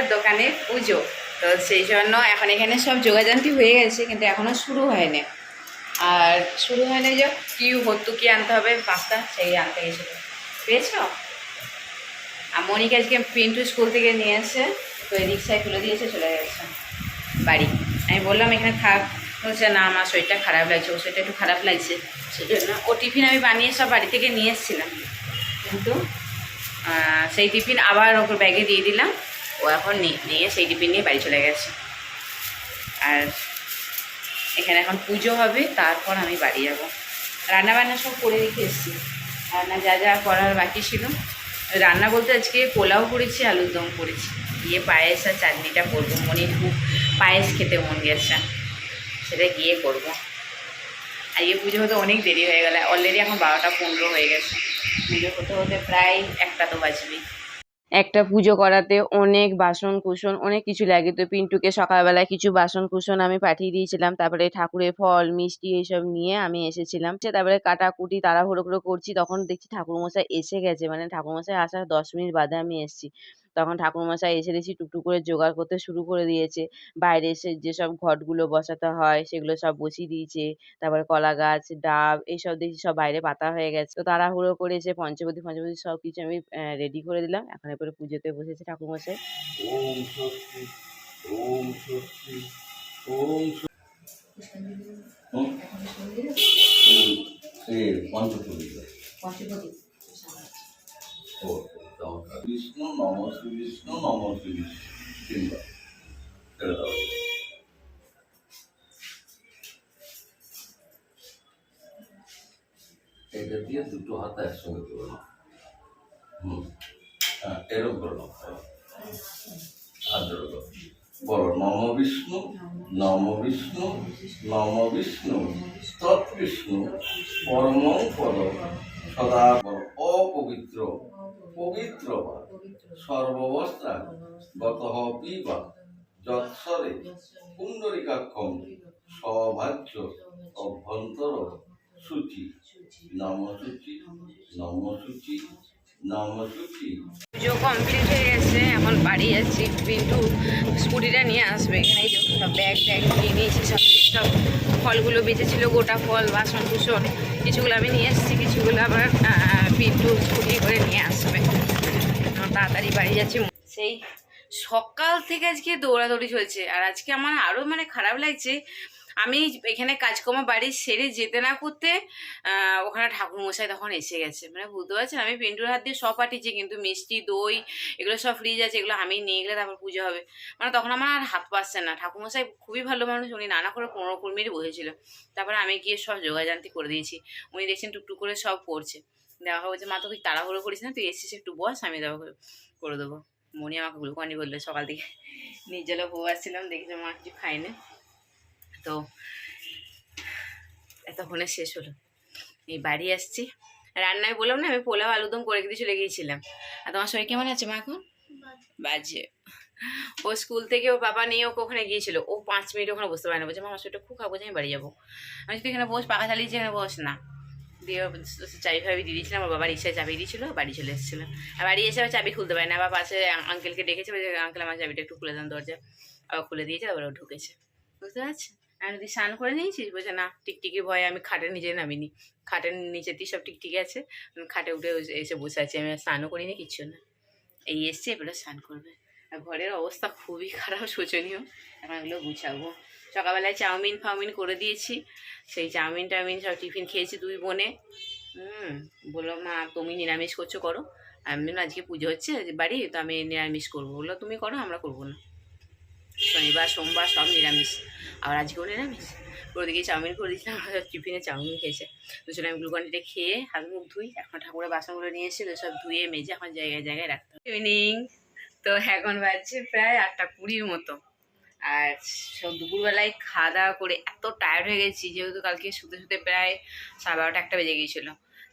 আমাদের দোকানে পুজো। তো সেই জন্য এখন এখানে সব যোগাযান্তি হয়ে গেছে, কিন্তু এখনও শুরু হয়নি। আর শুরু হয়নি যে কি ভর্তুকি আনতে হবে, পাস্তা সেই আনতে গেছিল। পেয়েছ? আর মনিকা আজকে পিন্টু স্কুল থেকে নিয়ে এসে তো রিক্সায় তুলে দিয়েছে, চলে গেছে বাড়ি। আমি বললাম, এখানে থাক। বলছে, না আমার শরীরটা খারাপ লাগছে ও শরীরটা একটু খারাপ লাগছে। সেই জন্য ও টিফিন আমি বানিয়ে সব বাড়ি থেকে নিয়ে এসেছিলাম। কিন্তু সেই টিফিন আবার ওকে ব্যাগে দিয়ে দিলাম। ও এখন নিয়ে সেই টিফিন নিয়ে বাড়ি চলে গেছে। আর এখানে এখন পুজো হবে, তারপর আমি বাড়ি যাব। রান্না বান্না সব করে রেখে এসেছি। রান্না যা যা করার বাকি ছিল। রান্না বলতে আজকে পোলাও করেছি, আলুর দম করেছি। গিয়ে পায়েস আর চাটনিটা করব। মনে খুব পায়েস খেতে মন গেছে। সেটা গিয়ে করব। আজকে পুজো হতে অনেক দেরি হয়ে গেল। অলরেডি এখন বারোটা পনেরো হয়ে গেছে। পুজো হতে হতে প্রায় একটা তো বাজবে একটা পুজো করাতে অনেক বাসন কুসন অনেক কিছু লাগে। তো পিন্টুকে সকালবেলা কিছু বাসন কুসন আমি পাঠিয়ে দিয়েছিলাম। তারপরে ঠাকুরের ফল, মিষ্টি এইসব নিয়ে আমি এসেছিলাম। সে তারপরে কাটাকুটি তাড়াহুড়ো করে করছি। তখন দেখছি ঠাকুরমশাই এসে গেছে। মানে ঠাকুরমশাই আসার দশ মিনিট বাদে আমি এসেছি। তখন ঠাকুরমশাই এসে দেখছি টুকটুক করে জোগাড় করতে শুরু করে দিয়েছে। বাইরে এসে যেসব ঘটগুলো বসাতে হয় সেগুলো সব বসিয়ে দিয়েছে। তারপরে কলা গাছ ডাব এইসব দেখছি সব বাইরে পাতা হয়ে গেছে। তো তাড়াহুড়ো করে এসে পঞ্চবতী পঞ্চবতী সব কিছু আমি রেডি করে দিলাম। এখন এরপরে পুজোতে বসেছে ঠাকুরমশাই। ওম স্বস্তি ওম ওম বিষ্ণু নম শ্রী বিষ্ণু নম শ্রী বিষ্ণু তিনবার ছেড়ে দাও এটা দিয়ে দুটো হাত একসঙ্গে করে নাও হুম হ্যাঁ এরকম করে নাও। হাত জোড়ো বলো নম বিষ্ণু নম বিষ্ণু নম বিষ্ণু তৎ বিষ্ণু পরম পদ সদা অপবিত্র পবিত্র বা সর্ববস্ত্রা গত পিবা যৎসরে পুণ্ডরিকাক্ষম সভাজ্য অভ্যন্তর সূচি। নম সূচি। নম সূচি নম সূচি পুজো কমপ্লিট হয়ে গেছে, এখন বাড়ি যাচ্ছি। পিন্টু স্কুটিটা নিয়ে আসবে। এখানে সব ব্যাগ ট্যাগ নিয়ে নিয়েছি, সব সব ফলগুলো বেঁচেছিল, গোটা ফল, বাসন কুসন, কিছুগুলো আমি নিয়ে এসেছি, কিছুগুলো আবার পিন্টু স্কুটি করে নিয়ে আসবে। তাড়াতাড়ি বাড়ি যাচ্ছি। সেই সকাল থেকে আজকে দৌড়াদৌড়ি চলছে। আর আজকে আমার আরও মানে খারাপ লাগছে। আমি এখানে কাজকর্ম বাড়ি সেরে যেতে না করতে ওখানে ঠাকুরমশাই তখন এসে গেছে। মানে বুঝতে পারছেন? আমি পিন্টুর হাত দিয়ে সব পাঠিয়েছি, কিন্তু মিষ্টি, দই, এগুলো সব ফ্রিজ আছে, এগুলো আমি নিয়ে গেলে তারপর পুজো হবে। মানে তখন আমার আর হাত পাচ্ছে না। ঠাকুরমশাই খুবই ভালো মানুষ, উনি নানা করে পনেরো কুড়ি বসেছিল। তারপরে আমি গিয়ে সব যোগাযান্তি করে দিয়েছি। উনি দেখছেন টুকটুক করে সব করছে। দেখা বলছে মা তো তুই তাড়াহুড়ো করিস না? তুই এসেছিস একটু বস, আমি দেওয়া করে দেবো। মনি আমাকে গ্লুকনি বলল সকাল থেকে। নিজেরও বউ আসছিলাম, দেখেছে মা কিছু খাইনি তো এতক্ষণে শেষ হলো। এই বাড়ি আসছি। রান্নায় বললাম না, আমি পোলাও আলুদম করে দিয়ে চলে গিয়েছিলাম। আর তোমার শরীর কেমন আছে মা এখন? বাজে। ও স্কুল থেকে ওর বাবা নিয়ে ওকে ওখানে গিয়েছিল। ও পাঁচ মিনিট ওখানে বসতে পারে না। বলছে আমার শরীরটা খুব খাব আমি বাড়ি যাব। আমি যদি এখানে বস পাখা চালিয়েছি এখানে বস, না। দিয়ে চাবি ফাবি দিয়ে দিয়েছিলাম আমার বাবার রিক্সায় চাবি দিয়েছিল, বাড়ি চলে এসেছিল। আর বাড়ি এসে আবার চাবি খুলতে পারে না। আবার পাশে আঙ্কেলকে ডেকেছে আঙ্কেল আমার চাবিটা একটু খুলে দেন দরজা। আবার খুলে দিয়েছে, তারপরে ও ঢুকেছে। বুঝতে পারছি? আমি যদি স্নান করে নিয়েছিস বলছে, না টিকটিকি ভয়ে আমি খাটের নিচে নামিনি। খাটের নিচেতেই সব টিকটিকি আছে। আমি খাটে উঠে এসে বসে আছি। আমি স্নানও করিনি, কিচ্ছু না। এই এসছে, এবারে স্নান করবে। আর ঘরের অবস্থা খুবই খারাপ, শোচনীয়। এখন এগুলো গুছাবো। সকালবেলায় চাউমিন, ফাউমিন করে দিয়েছি। সেই চাউমিন টাউমিন সব টিফিন খেয়েছি দুই বোনে। হুম, বলল, মা, তুমি নিরামিষ করছ, করো। আমি আজকে পুজো হচ্ছে, বাড়ি, তো আমি নিরামিষ করব। বলল, তুমি করো, আমরা করব না। শনিবার, সোমবার সব নিরামিষ। আবার আজকেও নিরামিষ। ওদিকে চাউমিন করে দিয়েছিলাম সব টিফিনে চাউমিন খেয়েছে। দুজনে আমি গ্লুকনডিটা খেয়ে হাত মুখ ধুই, এখন ঠাকুরের বাসনগুলো নিয়ে এসেছিল সব ধুয়ে মেজে এখন জায়গায় জায়গায় রাখতে হবে। ইভিনিং তো এখন বাজছে প্রায় আটটা কুড়ির মতো। আর সব দুপুরবেলায় খাওয়া দাওয়া করে এত টায়ার্ড হয়ে গেছি, যেহেতু কালকে শুতে শুতে প্রায় সাড়ে বারোটা একটা বেজে গিয়েছিল।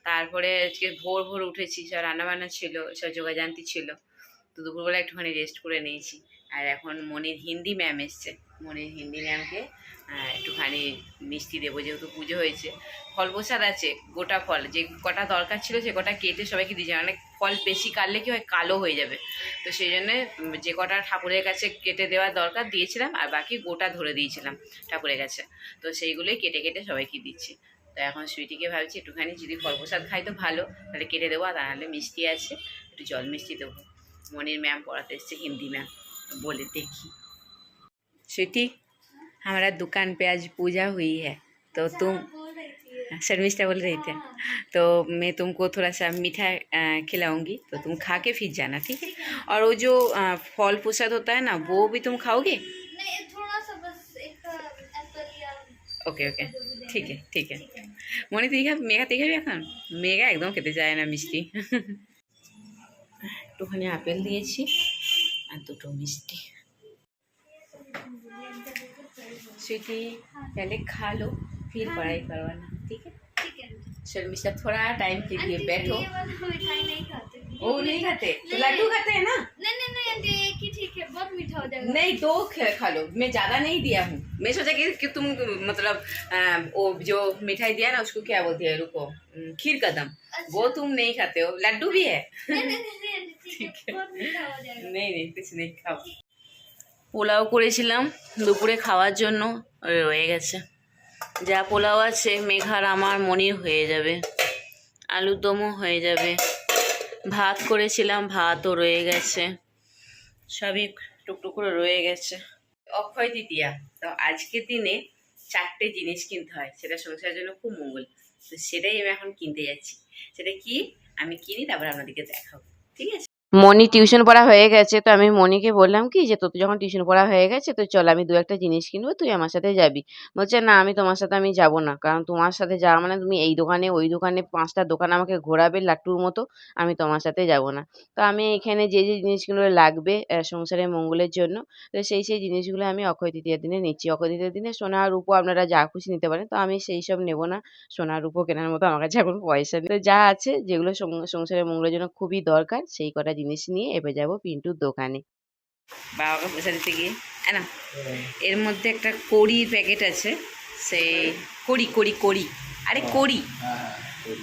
তারপরে আজকে ভোর ভোর উঠেছি, সব রান্নাবান্না ছিল, সব যোগাযান্তি ছিল। তো দুপুরবেলা একটুখানি রেস্ট করে নিয়েছি। আর এখন মনির হিন্দি ম্যাম এসছে। মনির হিন্দি ম্যামকে একটুখানি মিষ্টি দেবো যেহেতু পুজো হয়েছে। ফল প্রসাদ আছে, গোটা ফল। যে কটা দরকার ছিল সে কটা কেটে সবাইকে দিয়েছে। অনেক ফল বেশি কাটলে কি হয়? কালো হয়ে যাবে। তো সেই জন্যে যে কটা ঠাকুরের কাছে কেটে দেওয়া দরকার দিয়েছিলাম, আর বাকি গোটা ধরে দিয়েছিলাম ঠাকুরের কাছে। তো সেইগুলোই কেটে কেটে সবাইকে দিচ্ছি। তো এখন সুইটিকে ভাবছি একটুখানি যদি ফল প্রসাদ খাই তো ভালো, তাহলে কেটে দেবো। আর তাহলে মিষ্টি আছে, একটু জল মিষ্টি দেবো। মনির ম্যাম পড়াতে এসছে, হিন্দি ম্যাম बोले देखी स्वीटी हमारा दुकान पे आज पूजा हुई है तो तुम शर्मिष्ठा बोल रही थे तो मैं तुमको थोड़ा सा मीठा अ, खिलाऊंगी तो तुम खा के फिर जाना ठीक है और वो जो अ, फल प्रसाद होता है ना वो भी तुम खाओगे नहीं थोड़ा सा बस एक एप्पल या ওকে ওকে ঠিক আছে ঠিক আছে মনে তুই খা মেঘা তুই খাবি এখন মেঘা একদম খেতে চায় না মিষ্টি একটুখানি আপেল দিয়েছি আর দুটো মিষ্টি स्वीटी पहले खा लो फिर पढ़ाई करवाना ठीक है ठीक है शर्मिष्ठा थोड़ा टाइम के लिए आंटी, बैठो ये वाला मिठाई नहीं खाते वो नहीं खाते तो लड्डू खाते हैं ना नहीं नहीं नहीं आंटी एक ही ठीक है बहुत मीठा हो जाएगा नहीं दो ख- खा लो मैं ज़्यादा नहीं दिया हूँ मैं सोचा कि, कि तुम मतलब आ, वो जो मिठाई दिया ना उसको क्या बोलती है रुको हम्म, खीर कदम वो तुम नहीं खाते हो लड्डू भी है ঠিক নেই নেই কিছু নেই খাও। পোলাও করেছিলাম দুপুরে খাওয়ার জন্য রয়ে গেছে। যা পোলাও আছে মেঘার আমার মনির হয়ে যাবে। আলু দমও হয়ে যাবে। ভাত করেছিলাম ভাতও রয়ে গেছে। সবই টুকটুক করে রয়ে গেছে। অক্ষয় তৃতীয়া তো আজকের দিনে চারটে জিনিস কিনতে হয় সেটা সংসারের জন্য খুব মঙ্গল। তো সেটাই আমি এখন কিনতে যাচ্ছি। সেটা কি? আমি কিনি তারপর আপনাদেরকে দেখাবো। ঠিক আছে? মনি টিউশন পড়া হয়ে গেছে, তো আমি মনিকে বললাম কি যে, তোর যখন টিউশন পড়া হয়ে গেছে, তো চল আমি দু একটা জিনিস কিনবো, তুই আমার সাথে যাবি। বলছে, না, আমি তোমার সাথে আমি যাব না, কারণ তোমার সাথে যাওয়া মানে তুমি এই দোকানে, ওই দোকানে পাঁচটা দোকান আমাকে ঘোরাবে লাট্টুর মতো, আমি তোমার সাথে যাব না। তো আমি এখানে যে যে জিনিসগুলো লাগবে সংসারের মঙ্গলের জন্য, তো সেই সেই জিনিসগুলো আমি অক্ষয় তৃতীয়ার দিনে নিচ্ছি। অক্ষয় তৃতীয়ার দিনে সোনা রূপো আপনারা যা খুশি নিতে পারেন, তো আমি সেই সব নেব না, সোনা রূপো কেনার মতো আমার কাছে এখন পয়সা নেই। তো যা আছে, যেগুলো সংসারের মঙ্গলের জন্য খুবই দরকার, সেই কটা জিনিস নিয়ে এবার যাব পিন্টুর দোকানে। বাবাকে পয়সা দিতে গিয়ে। হ্যাঁ। না এর মধ্যে একটা কড়ির প্যাকেট আছে সেই কড়ি কড়ি কড়ি। আরে কড়ি।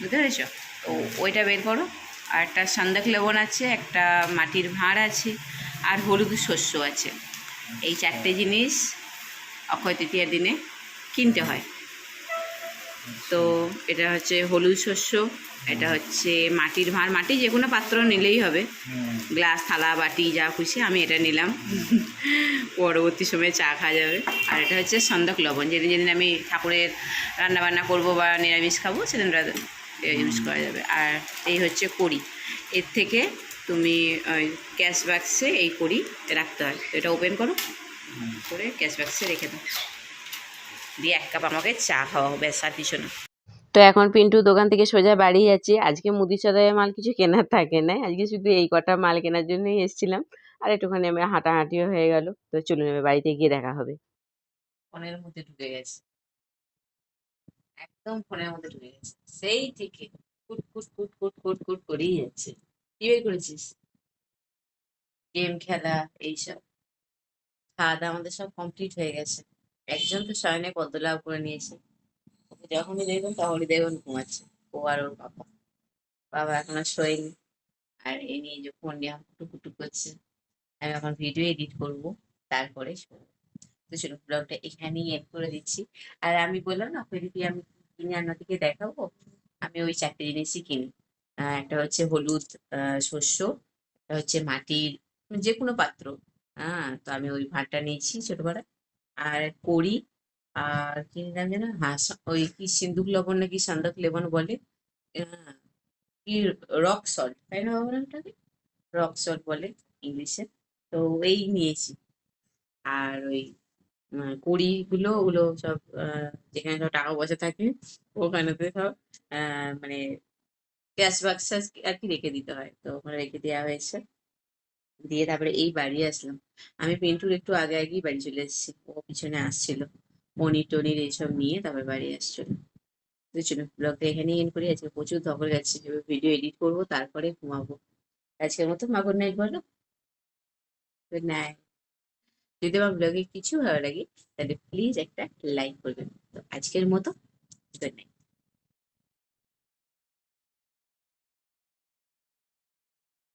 বুঝতে পেরেছ? তো ওইটা বের করো। আর একটা সন্দেক লবণ আছে একটা মাটির ভাঁড় আছে আর হলুদ শস্য আছে। এই চারটে জিনিস অক্ষয় তৃতীয়ার দিনে কিনতে হয়। তো এটা হচ্ছে হলুদ শস্য এটা হচ্ছে মাটির ভাঁড়। মাটি যে কোনো পাত্র নিলেই হবে। গ্লাস থালা বাটি যা খুশি আমি এটা নিলাম। পরবর্তী সময়ে চা খাওয়া যাবে। আর এটা হচ্ছে সন্দক লবণ। যেদিন যেদিন আমি ঠাকুরের রান্না বান্না করব বা নিরামিষ খাব সেদিন ইউজ করা যাবে। আর এই হচ্ছে কড়ি। এর থেকে তুমি ওই ক্যাশ বাক্সে এই কড়ি রাখতে হয়। এটা ওপেন করো। করে ক্যাশ বাক্সে রেখে দাও। দিয়ে এক কাপ আমাকে চা খাওয়া হবে আর কিছু না। তো এখন পিন্টুর দোকান থেকে সোজা বাড়ি যাচ্ছি। আজকে মুদি সদায় মাল কিছু কেনার থাকে না। আজকে শুধু এই কটা মাল কেনার জন্যই এসেছিলাম। আর একটুখানি আমি হাঁটাহাঁটিও হয়ে গেল। তো চলুন এবার বাড়িতে গিয়ে দেখা হবে। ফোনের মধ্যে ঢুকে গেছে। একদম ফোনের মধ্যে ঢুকে গেছে। সেই থেকে কুট কুট কুট কুট কুট কুট করেই যাচ্ছে। কি বের করেছিস? গেম খেলা, এইসব। খাওয়া দাওয়া আমাদের সব কমপ্লিট হয়ে গেছে। একজন তো শয়নে পদ্মলাভ করে নিয়েছে। যখনই দেখবেন তখনই দেখবেন ঘুমাচ্ছে। ও আর ওর বাবা। বাবা এখন আর শোয়নি। আর এই নিয়ে যে ফোন নিয়ে টুকুটুক করছে। আমি এখন ভিডিও এডিট করব, তারপরে তো চলো ব্লগটা এখানেই এড করে দিচ্ছি। আর আমি বললাম না যদি আমি কিনে আপনাদেরকে দেখাবো? আমি ওই চারটে জিনিসই কিনি। একটা হচ্ছে হলুদ শস্য, একটা হচ্ছে মাটির যে কোনো পাত্র। হ্যাঁ তো আমি ওই ভাঁড়টা নিয়েছি ছোটবেলায়। আর কড়ি আর কি নাম যেন হ্যাঁ ওই কি সিন্দুক লবণ নাকি সন্দক লেবন বলে? কি রক সল্ট তাই না বাবা নামটাকে? রক সল্ট বলে ইংলিশে। তো এই নিয়েছি। আর ওই আহ, কড়িগুলো ওগুলো সব যেখানে সব টাকা পয়সা থাকে ওখানেতে সব মানে ক্যাশ বাক্স আর কি রেখে দিতে হয়। তো ওখানে রেখে দেওয়া হয়েছে। দিয়ে তারপরে এই বাড়ি আসলাম। আমি পিন্টুর একটু আগে আগেই বাড়ি চলে এসেছি। ও পিছনে আসছিল। পনির টনির এইসব নিয়ে তারপরে বাড়ি আসছিল ব্লগটা এখানেই এন্ড করি। আজকে প্রচুর ধকল গেছে ভিডিও এডিট করব, তারপরে ঘুমাবো। আজকের মতো মা গুড নাইট বলো। গুড নাইট যদি আমার ব্লগে কিছু ভালো লাগে, তাহলে প্লিজ একটা লাইক করবেন। তো আজকের মতো গুড নাইট